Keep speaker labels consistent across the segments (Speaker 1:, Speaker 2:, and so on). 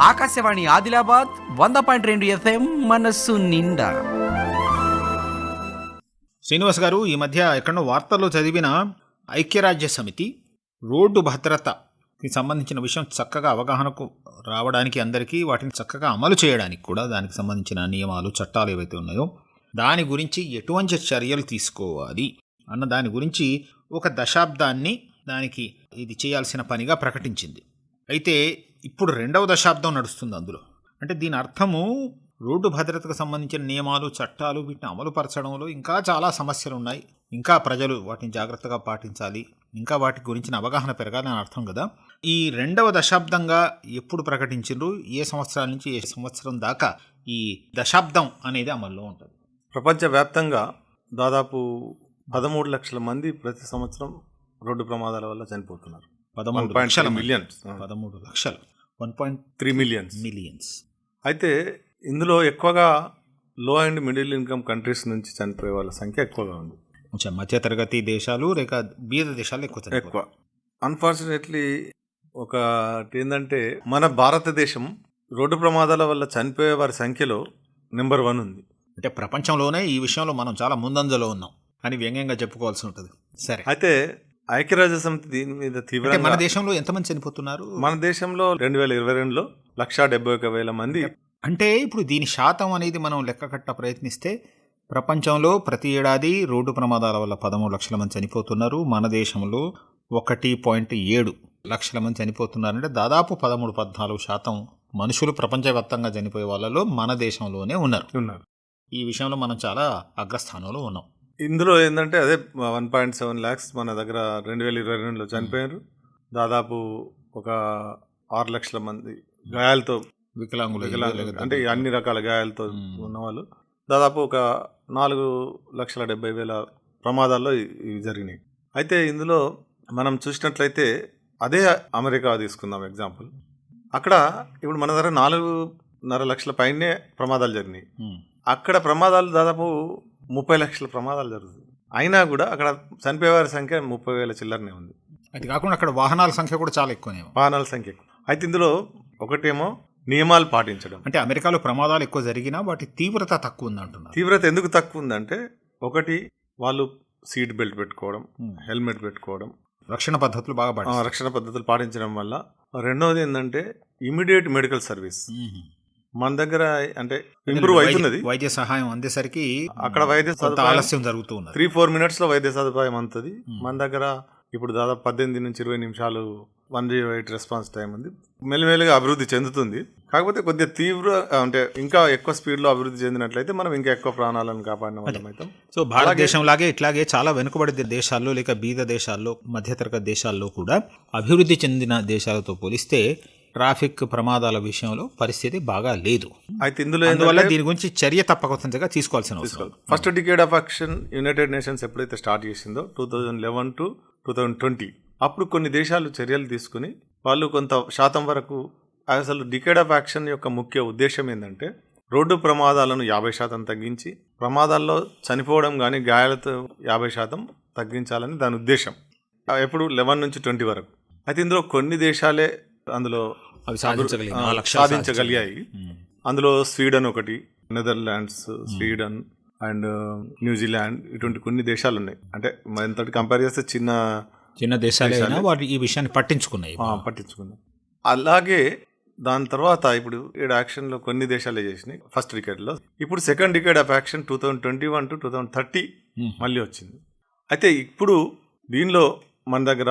Speaker 1: ఆకాశవాణి ఆదిలాబాద్ వంద పాయింట్ రెండు ఎఫ్ఎం మనస్సు నిండా.
Speaker 2: శ్రీనివాస్ గారు ఈ మధ్య ఎక్కడో వార్తల్లో చదివిన ఐక్యరాజ్య సమితి రోడ్డు భద్రతకి సంబంధించిన విషయం చక్కగా అవగాహనకు రావడానికి అందరికీ వాటిని చక్కగా అమలు చేయడానికి కూడా దానికి సంబంధించిన నియమాలు చట్టాలు ఏవైతే ఉన్నాయో దాని గురించి ఎటువంటి చర్యలు తీసుకోవాలి అన్న దాని గురించి ఒక దశాబ్దాన్ని దానికి ఇది చేయాల్సిన పనిగా ప్రకటించింది. అయితే ఇప్పుడు రెండవ దశాబ్దం నడుస్తుంది అందులో. అంటే దీని అర్థము రోడ్డు భద్రతకు సంబంధించిన నియమాలు చట్టాలు వీటిని అమలు పరచడంలో ఇంకా చాలా సమస్యలు ఉన్నాయి ఇంకా ప్రజలు వాటిని జాగ్రత్తగా పాటించాలి. ఇంకా వాటి గురించిన అవగాహన పెరగాలని అర్థం కదా. ఈ రెండవ దశాబ్దంగా ఎప్పుడు ప్రకటించారు ఏ సంవత్సరాల నుంచి ఏ సంవత్సరం దాకా ఈ దశాబ్దం అనేది అమల్లో ఉంటుంది?
Speaker 3: ప్రపంచవ్యాప్తంగా దాదాపు పదమూడు లక్షల మంది ప్రతి సంవత్సరం రోడ్డు ప్రమాదాల వల్ల చనిపోతున్నారు.
Speaker 2: పదమూడు
Speaker 3: 1.3
Speaker 2: లక్షల మంది.
Speaker 3: మిలియన్స్
Speaker 2: పదమూడు లక్షలు. One point
Speaker 3: three millions
Speaker 2: millions
Speaker 3: అయితే ఇందులో ఎక్కువగా లో అండ్ మిడిల్ ఇన్కమ్ కంట్రీస్ నుంచి చనిపోయే వాళ్ళ సంఖ్య ఎక్కువగా ఉంది.
Speaker 2: కొంచెం మధ్యతరగతి దేశాలు లేక బీద దేశాలు ఎక్కువ.
Speaker 3: ఎక్కువ. అన్ఫార్చునేట్లీ ఒక ఏంటంటే మన భారతదేశం రోడ్డు ప్రమాదాల వల్ల చనిపోయే వారి సంఖ్యలో నెంబర్ వన్ ఉంది.
Speaker 2: అంటే ప్రపంచంలోనే ఈ విషయంలో మనం చాలా ముందంజలో ఉన్నాం. అని వ్యంగ్యంగా చెప్పుకోవాల్సి ఉంటుంది. సరే.
Speaker 3: అయితే ఐక్యరాజ్య సమితి దీని మీద
Speaker 2: అంటే మన
Speaker 3: తీవ్రంగా
Speaker 2: దేశంలో ఎంతమంది చనిపోతున్నారు?
Speaker 3: మన దేశంలో రెండు వేల ఇరవై రెండులో లక్షా డెబ్బై ఒక వేల మంది.
Speaker 2: అంటే ఇప్పుడు దీని శాతం అనేది మనం లెక్క కట్ట ప్రయత్నిస్తే ప్రపంచంలో ప్రతి ఏడాది రోడ్డు ప్రమాదాల వల్ల పదమూడు లక్షల మంది చనిపోతున్నారు. మన దేశంలో ఒకటి పాయింట్ ఏడు లక్షల మంది చనిపోతున్నారంటే దాదాపు పదమూడు పద్నాలుగు శాతం మనుషులు ప్రపంచవ్యాప్తంగా చనిపోయే వాళ్ళలో మన దేశంలోనే ఉన్నారు.
Speaker 3: ఉన్నారు.
Speaker 2: ఈ విషయంలో మనం చాలా అగ్రస్థానంలో ఉన్నాం.
Speaker 3: ఇందులో ఏంటంటే అదే వన్ పాయింట్ సెవెన్ ల్యాక్స్ మన దగ్గర రెండు వేల ఇరవై రెండులో చనిపోయారు. దాదాపు ఒక ఆరు లక్షల మంది గాయాలతో
Speaker 2: వికలాంగులు
Speaker 3: వికలాంగులు అంటే అన్ని రకాల గాయాలతో. ఉన్నవాళ్ళు. దాదాపు ఒక నాలుగు లక్షల డెబ్బై వేల ప్రమాదాల్లో ఇవి జరిగినాయి. అయితే ఇందులో మనం చూసినట్లయితే అదే అమెరికా తీసుకుందాం ఎగ్జాంపుల్. అక్కడ ఇప్పుడు మన దగ్గర నాలుగున్నర లక్షల పైనే ప్రమాదాలు జరిగినాయి. అక్కడ ప్రమాదాలు దాదాపు ముప్పై లక్షల ప్రమాదాలు జరుగుతుంది అయినా కూడా అక్కడ చనిపోయే వారి సంఖ్య ముప్పై వేల చిల్లరనే ఉంది
Speaker 2: అది కాకుండా అక్కడ వాహనాల సంఖ్య కూడా చాలా ఎక్కువనే.
Speaker 3: వాహనాల సంఖ్య ఎక్కువ. అయితే ఇందులో ఒకటేమో నియమాలు పాటించడం
Speaker 2: అంటే అమెరికాలో ప్రమాదాలు ఎక్కువ జరిగినా వాటి తీవ్రత తక్కువ ఉంది అంటున్నారు
Speaker 3: తీవ్రత ఎందుకు తక్కువ ఉందంటే ఒకటి వాళ్ళు సీట్ బెల్ట్ పెట్టుకోవడం. హెల్మెట్ పెట్టుకోవడం
Speaker 2: రక్షణ పద్ధతులు బాగా.
Speaker 3: రక్షణ పద్ధతులు పాటించడం వల్ల రెండవది ఏంటంటే ఇమీడియట్ మెడికల్ సర్వీస్. మన దగ్గర అంటే ఇంప్రూవ్ అవుతున్నది.
Speaker 2: వైద్య సహాయం అందేసరికి
Speaker 3: అక్కడ వైద్య
Speaker 2: ఆలస్యం జరుగుతూ ఉన్నది.
Speaker 3: త్రీ ఫోర్ మినిట్స్లో వైద్య సదుపాయం
Speaker 2: Hmm.
Speaker 3: మన దగ్గర ఇప్పుడు దాదాపు పద్దెనిమిది నుంచి ఇరవై నిమిషాలు one zero eight response time ఉంది. మెల్లిమెల్లిగా అభివృద్ధి చెందుతుంది. కాకపోతే కొద్దిగా తీవ్ర అంటే ఇంకా ఎక్కువ స్పీడ్లో అభివృద్ధి చెందినట్లయితే మనం ఇంకా ఎక్కువ ప్రాణాలను కాపాడిన వాళ్ళం అవుతాం.
Speaker 2: సో భారతదేశం లాగే ఇట్లాగే చాలా వెనుకబడి దేశాల్లో లేక బీద దేశాల్లో మధ్యతరగతి దేశాల్లో కూడా అభివృద్ధి చెందిన దేశాలతో పోలిస్తే ట్రాఫిక్ ప్రమాదాల విషయంలో పరిస్థితి బాగా లేదు.
Speaker 3: అయితే ఇందులో
Speaker 2: అందువల్ల దీని గురించి చర్య తప్పకొచ్చగా తీసుకోవాల్సిన అవసరం
Speaker 3: first decade of action United Nations ఎప్పుడైతే స్టార్ట్ చేసిందో? Two thousand eleven to two thousand twenty అప్పుడు కొన్ని దేశాలు చర్యలు తీసుకుని వాళ్ళు కొంత శాతం వరకు అసలు డికేడ్ ఆఫ్ యాక్షన్ యొక్క ముఖ్య ఉద్దేశం ఏంటంటే రోడ్డు ప్రమాదాలను యాభై శాతం తగ్గించి ప్రమాదాల్లో చనిపోవడం కానీ గాయాలతో యాభై శాతం తగ్గించాలని దాని ఉద్దేశం. ఎప్పుడు లెవెన్ నుంచి ట్వంటీ వరకు. అయితే ఇందులో కొన్ని దేశాలే అందులో
Speaker 2: అవి
Speaker 3: సాధించగలిగాయి. అందులో స్వీడన్ ఒకటి నెదర్లాండ్స్ స్వీడన్ అండ్ న్యూజిలాండ్ ఇటువంటి కొన్ని దేశాలు ఉన్నాయి అంటే ఎంతటి కంపేర్ చేస్తే చిన్న
Speaker 2: చిన్న దేశాలే వాటి ఈ విషయాన్ని పట్టించుకున్నాయి
Speaker 3: ఆ, పట్టించుకుంది అలాగే దాని తర్వాత ఇప్పుడు ఈ యాక్షన్లో కొన్ని దేశాలే చేసినాయి. ఫస్ట్ డికేడ్లో ఇప్పుడు second decade of action two thousand twenty one to two thousand thirty. మళ్ళీ వచ్చింది. అయితే ఇప్పుడు దీనిలో మన దగ్గర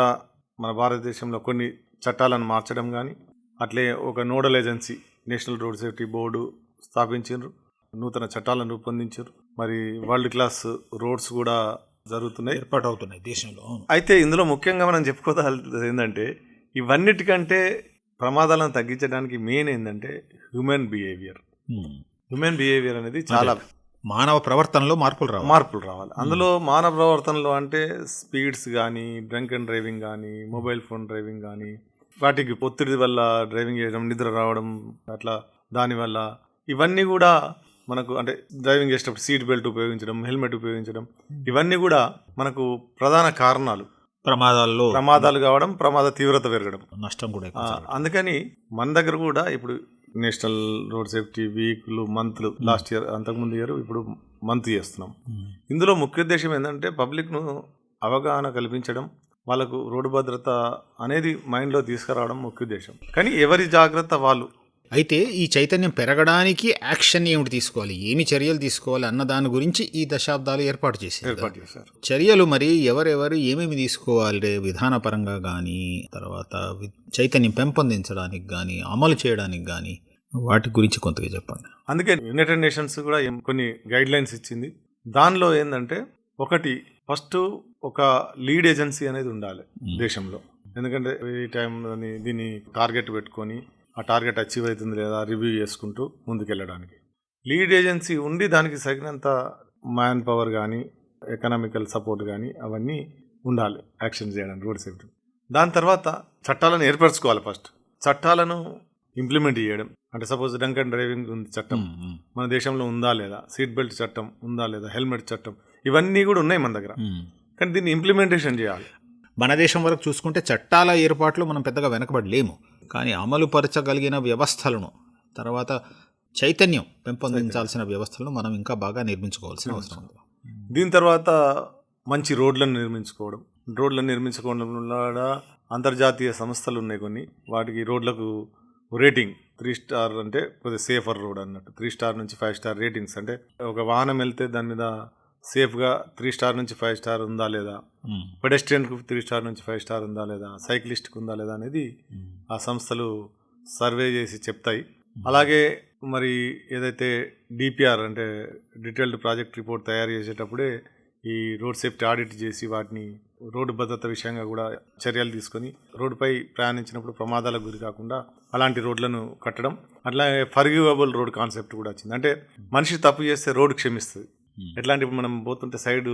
Speaker 3: మన భారతదేశంలో కొన్ని చట్టాలను మార్చడం కానీ అట్లే ఒక nodal agency national road safety board స్థాపించారు నూతన చట్టాలను రూపొందించారు మరి వరల్డ్ క్లాస్ రోడ్స్ కూడా జరుగుతున్నాయి.
Speaker 2: ఏర్పాటు అవుతున్నాయి దేశంలో.
Speaker 3: అయితే ఇందులో ముఖ్యంగా మనం చెప్పుకోవాల్సింది ఏంటంటే ఇవన్నిటికంటే ప్రమాదాలను తగ్గించడానికి మెయిన్ ఏంటంటే హ్యూమన్ బిహేవియర్. హ్యూమన్ బిహేవియర్ అనేది చాలా
Speaker 2: మానవ ప్రవర్తనలో మార్పులు రావాలి.
Speaker 3: మార్పులు రావాలి. అందులో మానవ ప్రవర్తనలో అంటే స్పీడ్స్ కానీ డ్రంక్ అండ్ డ్రైవింగ్ కానీ మొబైల్ ఫోన్ డ్రైవింగ్ కానీ వాటికి ఒత్తిడి వల్ల డ్రైవింగ్ చేయడం నిద్ర రావడం అట్లా దానివల్ల ఇవన్నీ కూడా మనకు అంటే డ్రైవింగ్ చేసేటప్పుడు సీట్ బెల్ట్ ఉపయోగించడం హెల్మెట్ ఉపయోగించడం ఇవన్నీ కూడా మనకు ప్రధాన కారణాలు.
Speaker 2: ప్రమాదాల్లో
Speaker 3: ప్రమాదాలు కావడం ప్రమాద తీవ్రత పెరగడం.
Speaker 2: నష్టం కూడా.
Speaker 3: అందుకని మన దగ్గర కూడా ఇప్పుడు నేషనల్ రోడ్ సేఫ్టీ వీక్లు మంత్లు లాస్ట్ ఇయర్ అంతకుముందు ఇయర్ ఇప్పుడు మంత్ చేస్తున్నాం. ఇందులో ముఖ్య ఉద్దేశం ఏంటంటే పబ్లిక్ను అవగాహన కల్పించడం వాళ్ళకు రోడ్డు భద్రత అనేది మైండ్లో తీసుకురావడం ముఖ్య ఉద్దేశం. కానీ ఎవరి జాగ్రత్త వాళ్ళు?
Speaker 2: అయితే ఈ చైతన్యం పెరగడానికి యాక్షన్ ఏమిటి తీసుకోవాలి? ఏమి చర్యలు తీసుకోవాలి అన్న దాని గురించి ఈ దశాబ్దాలు ఏర్పాటు చేశారు.
Speaker 3: ఏర్పాటు చేశారు.
Speaker 2: చర్యలు మరి ఎవరెవరు ఏమేమి తీసుకోవాలి? విధానపరంగా కానీ తర్వాత చైతన్యం పెంపొందించడానికి కానీ అమలు చేయడానికి కానీ వాటి గురించి కొంతగా చెప్పండి.
Speaker 3: అందుకే యునైటెడ్ నేషన్స్ కూడా కొన్ని గైడ్ లైన్స్ ఇచ్చింది. దానిలో ఏంటంటే ఒకటి ఫస్ట్ ఒక లీడ్ ఏజెన్సీ అనేది ఉండాలి దేశంలో. ఎందుకంటే ఈ టైం దీన్ని టార్గెట్ పెట్టుకొని ఆ టార్గెట్ అచీవ్ అవుతుంది లేదా రివ్యూ చేసుకుంటూ ముందుకెళ్ళడానికి. లీడ్ ఏజెన్సీ ఉండి దానికి తగినంత మ్యాన్ పవర్ కానీ ఎకనామికల్ సపోర్ట్ కానీ అవన్నీ ఉండాలి యాక్షన్ చేయడానికి రోడ్ సేఫ్టీ దాని తర్వాత చట్టాలను ఏర్పరచుకోవాలి ఫస్ట్ చట్టాలను ఇంప్లిమెంట్ చేయడం. అంటే సపోజ్ డంక్ అండ్ డ్రైవింగ్ ఉంది చట్టం. మన దేశంలో ఉందా లేదా? సీట్ బెల్ట్ చట్టం ఉందా లేదా? హెల్మెట్ చట్టం. ఇవన్నీ కూడా ఉన్నాయి మన దగ్గర. కానీ దీన్ని ఇంప్లిమెంటేషన్ చేయాలి.
Speaker 2: మన దేశం వరకు చూసుకుంటే చట్టాల ఏర్పాట్లు మనం పెద్దగా వెనకబడి లేము కానీ అమలు పరచగలిగిన వ్యవస్థలను తర్వాత చైతన్యం పెంపొందించాల్సిన వ్యవస్థలను మనం ఇంకా బాగా నిర్మించుకోవాల్సిన అవసరం ఉంది.
Speaker 3: దీని తర్వాత మంచి రోడ్లను నిర్మించుకోవడం. రోడ్లను నిర్మించుకోవడం వల్ల అంతర్జాతీయ సంస్థలు ఉన్నాయి కొన్ని. వాటికి రోడ్లకు రేటింగ్ త్రీ స్టార్ అంటే కొద్దిగా సేఫర్ రోడ్ అన్నట్టు. త్రీ స్టార్ నుంచి ఫైవ్ స్టార్ రేటింగ్స్. అంటే ఒక వాహనం వెళ్తే దాని మీద సేఫ్గా త్రీ స్టార్ నుంచి ఫైవ్ స్టార్ ఉందా లేదా. పెడెస్ట్రియన్కు త్రీ స్టార్ నుంచి ఫైవ్ స్టార్ ఉందా లేదా? సైక్లిస్ట్కి ఉందా లేదా అనేది ఆ సంస్థలు సర్వే చేసి చెప్తాయి. అలాగే మరి ఏదైతే డిపిఆర్ అంటే డీటెయిల్డ్ ప్రాజెక్ట్ రిపోర్ట్ తయారు చేసేటప్పుడే ఈ రోడ్ సేఫ్టీ ఆడిట్ చేసి వాటిని రోడ్డు భద్రత విషయంగా కూడా చర్యలు తీసుకొని రోడ్డుపై ప్రయాణించినప్పుడు ప్రమాదాలకు గురి కాకుండా అలాంటి రోడ్లను కట్టడం. అట్లాగే ఫర్గివబుల్ రోడ్ కాన్సెప్ట్ కూడా వచ్చింది. అంటే మనిషి తప్పు చేస్తే రోడ్డు క్షమిస్తుంది. ఎట్లాంటి ఇప్పుడు మనం పోతుంటే సైడ్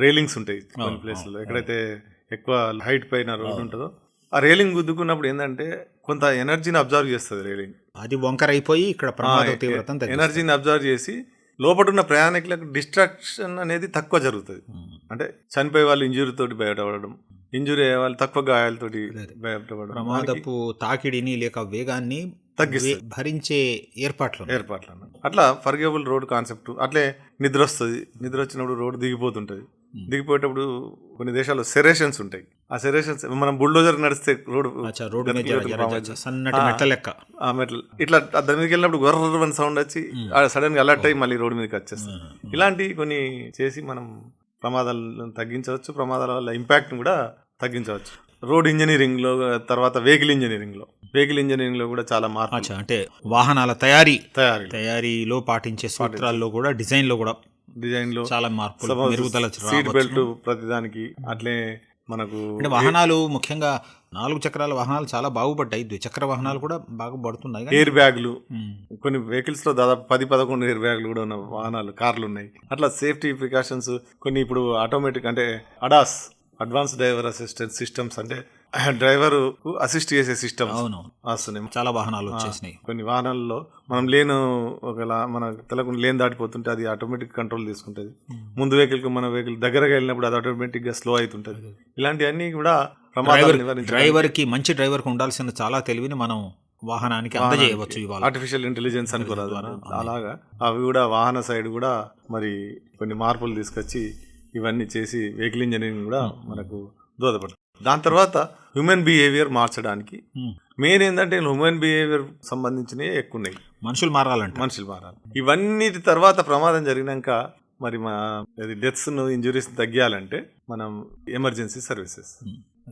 Speaker 3: రైలింగ్స్ ఉంటాయి కొన్ని ప్లేస్లలో ఎక్కడైతే ఎక్కువ హైట్ పైన రోడ్ ఉంటుందో ఆ రైలింగ్ గుద్దుకున్నప్పుడు ఏంటంటే కొంత ఎనర్జీని అబ్జర్వ్ చేస్తుంది రైలింగ్
Speaker 2: అది వంకర అయిపోయి ఇక్కడ ప్రమాద.
Speaker 3: ఎనర్జీని అబ్జర్వ్ చేసి లోపల ఉన్న ప్రయాణికులకు డిస్ట్రాక్షన్ అనేది తక్కువ జరుగుతుంది. అంటే చనిపోయే వాళ్ళు ఇంజురీ తోటి బయటపడడం ఇంజురీ అయ్యే వాళ్ళు తక్కువ గాయాలతోటి బయటపడడం.
Speaker 2: ప్రమాదపు తాకిడిని లేక వేగాన్ని
Speaker 3: తగ్గిస్తుంది.
Speaker 2: భరించే ఏర్పాట్లు.
Speaker 3: ఏర్పాట్లు. అట్లా ఫర్గేబుల్ రోడ్ కాన్సెప్ట్ అట్లే నిద్ర వస్తుంది. నిద్ర వచ్చినప్పుడు రోడ్డు దిగిపోతుంటుంది. దిగిపోయేటప్పుడు కొన్ని దేశాల్లో సెరేషన్స్ ఉంటాయి. ఆ సెరేషన్స్ మనం బుల్డోజర్ నడిస్తే
Speaker 2: సన్నటి మెట్ల లెక్క.
Speaker 3: ఆ మెట్లు ఇట్లా దాని మీదకి వెళ్ళినప్పుడు గొర్ర సౌండ్ వచ్చి సడన్గా అలర్ట్ అయ్యి మళ్ళీ రోడ్డు మీదకి వచ్చేస్తుంది. ఇలాంటివి కొన్ని చేసి మనం ప్రమాదాలను తగ్గించవచ్చు. ప్రమాదాల వల్ల ఇంపాక్ట్ కూడా తగ్గించవచ్చు. రోడ్ ఇంజనీరింగ్లో తర్వాత వెహికల్ ఇంజనీరింగ్లో. వెహికల్ ఇంజనీరింగ్లో కూడా చాలా మార్పు
Speaker 2: అంటే వాహనాల తయారీ
Speaker 3: తయారీ
Speaker 2: తయారీలో పాటించే సూత్రాల్లో కూడా డిజైన్లో కూడా
Speaker 3: డిజైన్లో
Speaker 2: చాలా మెరుగుదల
Speaker 3: సీట్. బెల్ట్ ప్రతిదానికి అట్లే మనకు
Speaker 2: అంటే వాహనాలు ముఖ్యంగా నాలుగు చక్రాల వాహనాలు చాలా బాగుపడ్డాయి ద్విచక్ర వాహనాలు కూడా బాగా పడుతున్నాయి
Speaker 3: ఎయిర్ బ్యాగులు. కొన్ని వెహికల్స్లో దాదాపు పది పదకొండు ఎయిర్ బ్యాగులు కూడా ఉన్న వాహనాలు కార్లు ఉన్నాయి అట్లా సేఫ్టీ ప్రికాషన్స్ కొన్ని ఇప్పుడు ఆటోమేటిక్ అంటే ADAS advance driver assistant systems అంటే డ్రైవర్ అసిస్ట్ చేసే సిస్టమ్స్
Speaker 2: అవును
Speaker 3: వస్తున్నాయి
Speaker 2: చాలా వాహనాలు వచ్చేసినాయి.
Speaker 3: కొన్ని వాహనాల్లో మనం లేను ఒకలా మన తెలకుండా లేన్ దాటిపోతుంటే అది ఆటోమేటిక్ కంట్రోల్ తీసుకుంటుంది. ముందు వెహికల్కి మన వెహికల్ దగ్గరగా వెళ్ళినప్పుడు అది ఆటోమేటిక్గా స్లో అవుతుంటది ఇలాంటివన్నీ కూడా
Speaker 2: డ్రైవర్కి మంచి డ్రైవర్కి ఉండాల్సిన చాలా తెలివిని మనం వాహనానికి అందజేయవచ్చు ఇవాళ
Speaker 3: ఆర్టిఫిషియల్ ఇంటెలిజెన్స్ అనుకోరాదు అలాగా అవి కూడా వాహన సైడ్ కూడా మరి కొన్ని మార్పులు తీసుకొచ్చి ఇవన్నీ చేసి వెహికల్ ఇంజనీరింగ్ కూడా మనకు దోహదపడుతుంది. దాని తర్వాత హ్యూమన్ బిహేవియర్ మార్చడానికి. మెయిన్ ఏంటంటే హ్యూమన్ బిహేవియర్ సంబంధించినవి ఎక్కువ ఉన్నాయి
Speaker 2: మనుషులు మారాలంట.
Speaker 3: మనుషులు మారాలి. ఇవన్నిటి తర్వాత ప్రమాదం జరిగినాక మరి మా డెత్స్ ఇంజురీస్ తగ్గాలంటే మనం ఎమర్జెన్సీ సర్వీసెస్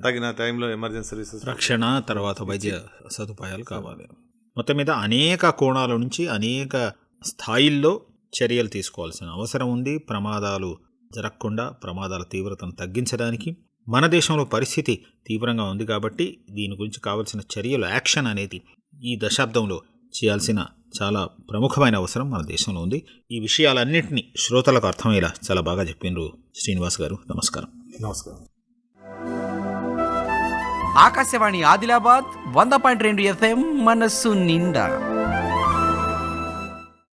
Speaker 3: తగిన టైంలో ఎమర్జెన్సీ సర్వీసెస్
Speaker 2: రక్షణ తర్వాత వైద్య సదుపాయాలు కావాలి. మొత్తం మీద అనేక కోణాల నుంచి అనేక స్థాయిల్లో చర్యలు తీసుకోవాల్సిన అవసరం ఉంది. ప్రమాదాలు జరగకుండా ప్రమాదాల తీవ్రతను తగ్గించడానికి మన దేశంలో పరిస్థితి తీవ్రంగా ఉంది కాబట్టి దీని గురించి కావాల్సిన చర్యలు యాక్షన్ అనేది ఈ దశాబ్దంలో చేయాల్సిన చాలా ప్రముఖమైన అవసరం మన దేశంలో ఉంది. ఈ విషయాలన్నింటినీ శ్రోతలకు అర్థమయ్యేలా చాలా బాగా చెప్పిండ్రు శ్రీనివాస్ గారు. నమస్కారం.
Speaker 3: నమస్కారం.
Speaker 1: ఆకాశవాణి ఆదిలాబాద్ వంద పాయింట్ రెండు ఎఫ్ఎం మనస్సు నిండా